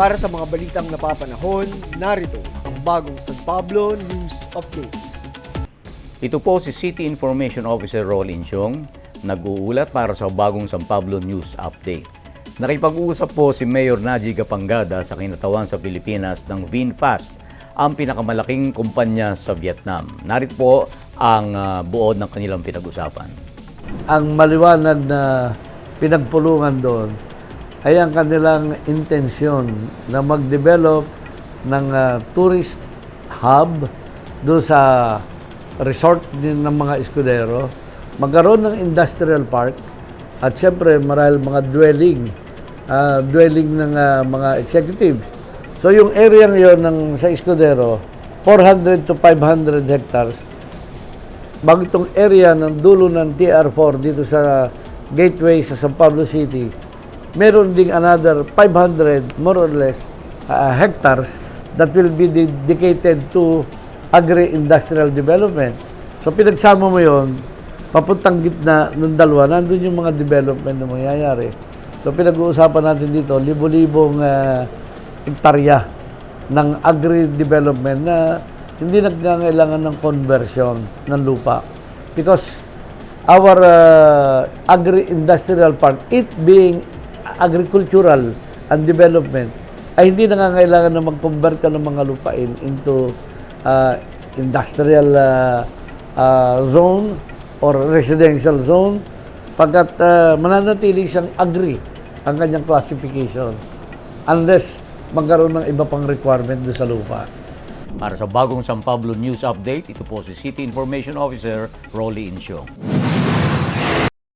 Para sa mga balitang napapanahon, narito ang bagong San Pablo News Updates. Ito po si City Information Officer Rolin Siong, nag-uulat para sa bagong San Pablo News Update. Nakipag-uusap po si Mayor Naji Gapangada sa kinatawan sa Pilipinas ng VinFast, ang pinakamalaking kumpanya sa Vietnam. Narito po ang ah, buod ng kanilang pinag-usapan. ang maliwanag na pinagpulungan doon ay ang kanilang intensyon na mag-develop ng ah, tourist hub doon sa resort din ng mga eskudero, magkaroon ng industrial park at siyempre marahil mga dwelling, ah, dwelling ng ah, mga executives. So yung area ngayon ng sa eskudero, 400 to 500 hectares, bago itong area ng dulo ng TR4 dito sa gateway sa San Pablo City, meron ding another 500 more or less uh, hectares that will be dedicated to agri-industrial development. So pinagsama mo yon, papuntang gitna ng dalawa, nandun yung mga development na mangyayari. So pinag-uusapan natin dito, libo-libong uh, hektarya ng agri-development na hindi nagkakailangan ng conversion ng lupa. Because our uh, agri-industrial park, it being agricultural and development, ay hindi nangangailangan na mag-convert ka ng mga lupain into uh, industrial uh, uh, zone or residential zone pagkat uh, mananatili siyang agri ang kanyang classification unless magkaroon ng iba pang requirement doon sa lupa. Para sa bagong San Pablo News Update, ito po si City Information Officer Rolly Insyong.